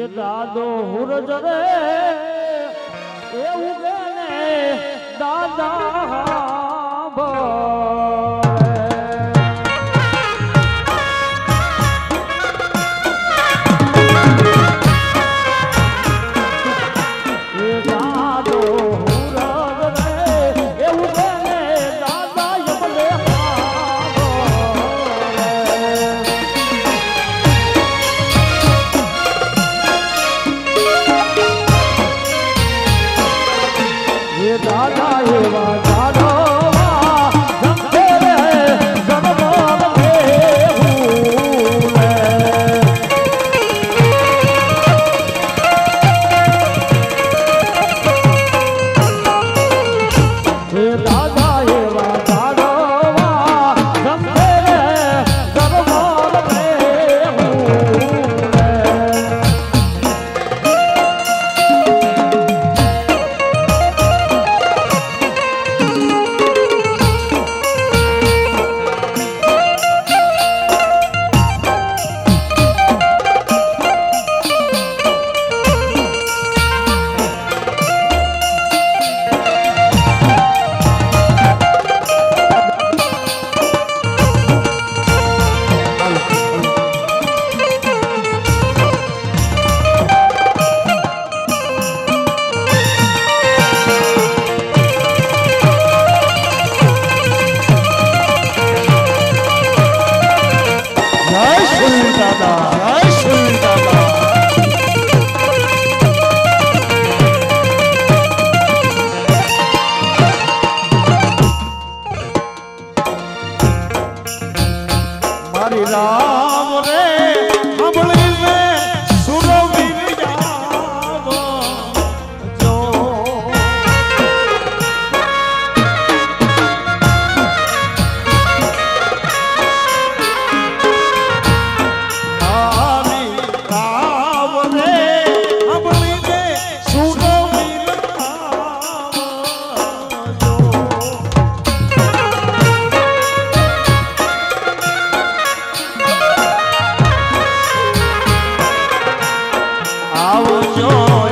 એ દાદો હુરજ રે એવું દાદા આવજો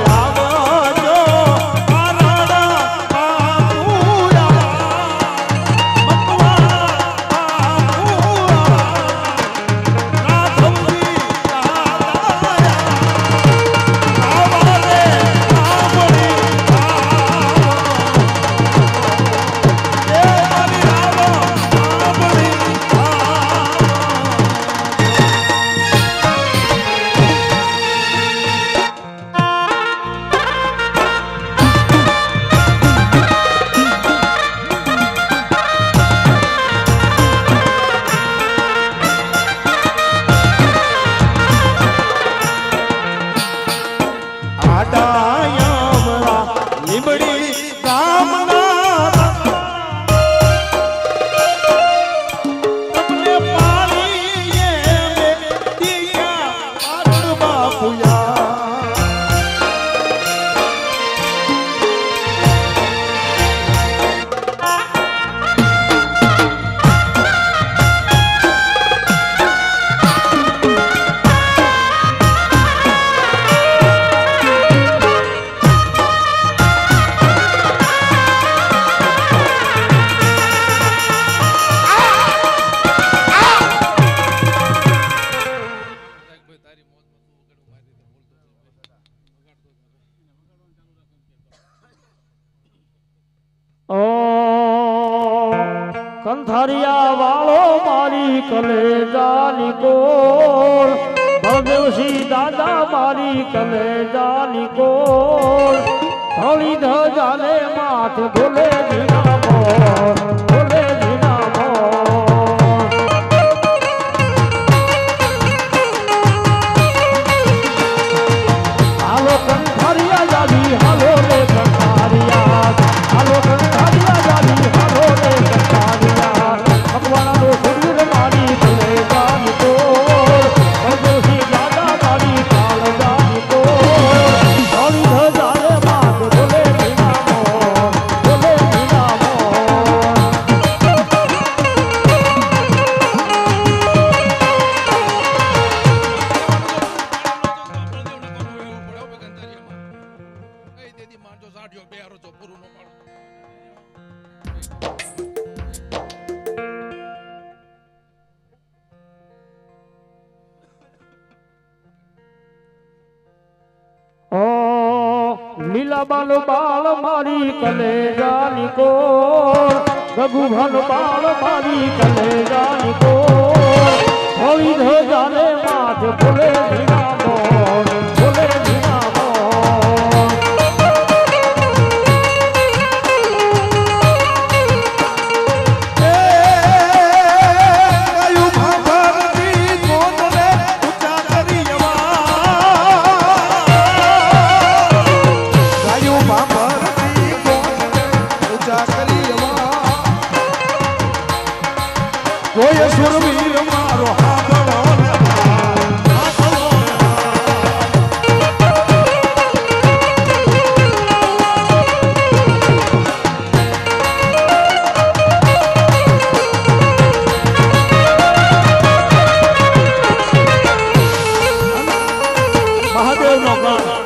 મારી કલેજાની ગોળ ભગવસિંહ દાદા મારી કલેજાની ગોળ ધોળી ધજાને માથ ભૂલે જીના મોર. લીલા બાલ બાળ મારી કલેજાની કોર ગગુભાન બાળ મારી કલેજાની કોર કોઈ સુરવીર મારો હાથળો ને હાથળો ને મહાદેવનો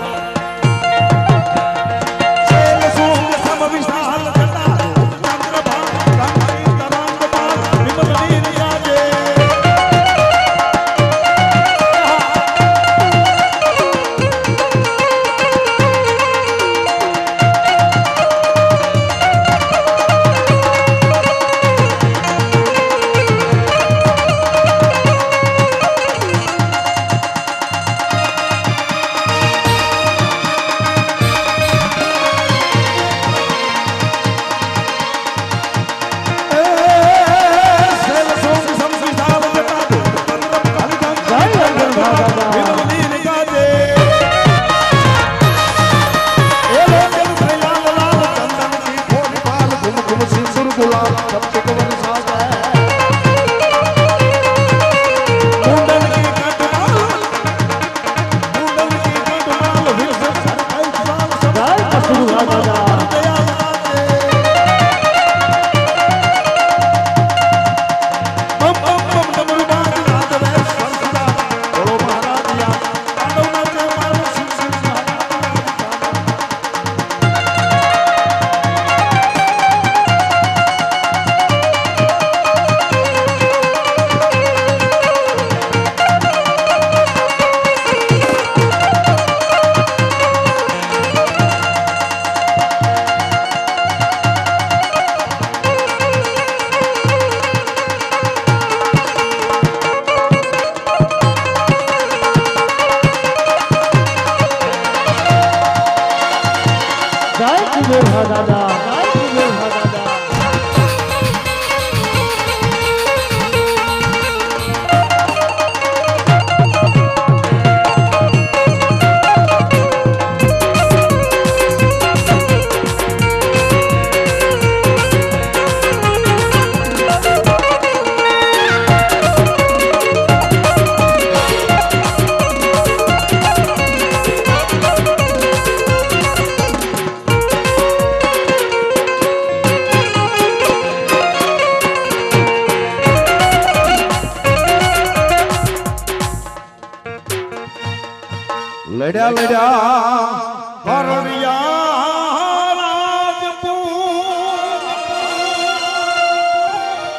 લડ્યા લડ્યા ભરણિયા રાજપૂત.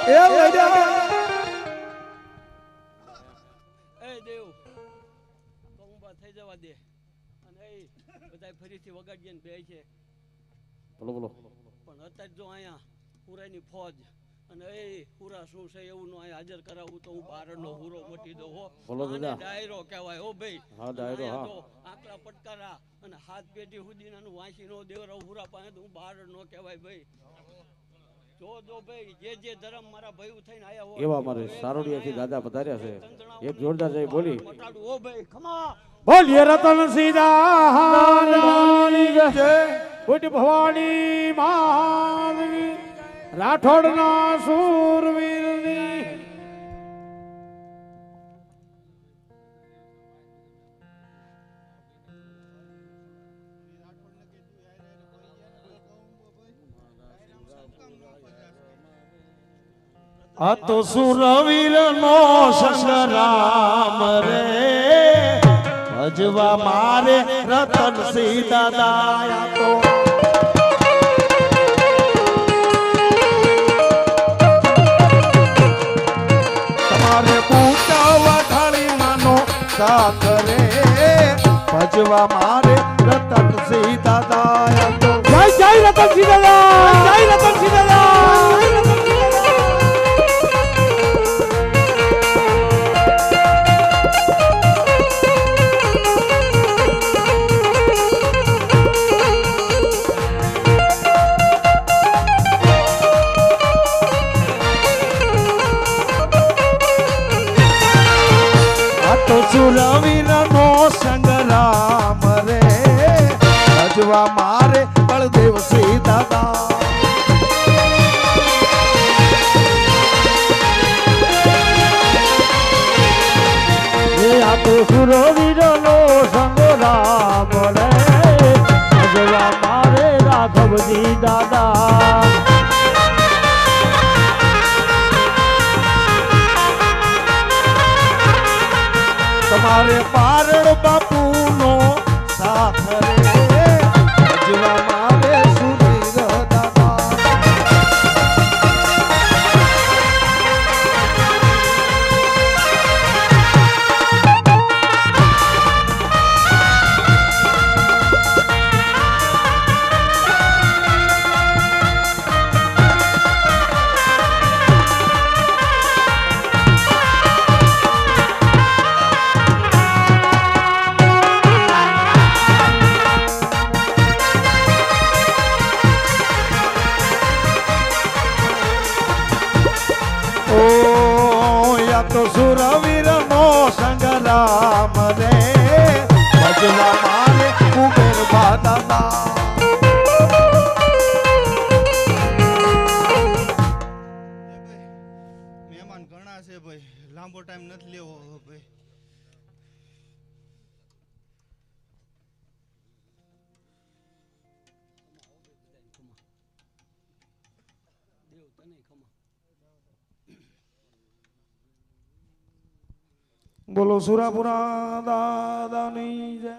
એ લડ્યા. એ દેવ તો થઈ જવા દે. અને એ બધા ફરીથી વગાડીએ ને બે છે બોલો બોલો. પણ અત્યારે જો અહીંયા પુરાની ફોજ અને એ હુરા શું છે એવું નો અહીં હાજર કરાવું તો હું બારનો હુરો મટી દઉં હો. બોલો દાદા. ડાયરો કહેવાય હો ભાઈ. હા, ડાયરો, હા. આકલા પટકારા અને હાથ પેટી સુધીનાનું વાંચી નો દેવરા હુરા પાસે તો હું બાર નો કહેવાય ભાઈ. જો જો ભાઈ જે જે ધર્મ મારા ભયું થઈને આયા હોય એવા અમારે સારોડિયાથી દાદા પધાર્યા છે. એક જોરદાર જઈ બોલી. મટાડું હો ભાઈ ખમા બોલીએ રતન સીધા જય. ભવાની માનવી. રાઠોડના સૂરવીરની આ તો સુરવીર નો સંગ્રામ રે. ભજવા મારે રતન સીતા દાયા તો. તમારે પૂછાવા ઢાળી માનો સાથ રે. ભજવા મારે રતન દાદા જય જય રતનસિંહ દાદા! જય રતનસિંહ દાદા! ભજવા મારે બળદેવ શ્રી દાદા સુરો આ નો સંગો રામ રે. ભજવા મારે રાઘવજી દાદા. તમારે પારણ બાપુ નો સાથ લેવો ભાઈ. દેવ તને ખમા બોલો સુરાપુરા દાદાની જય.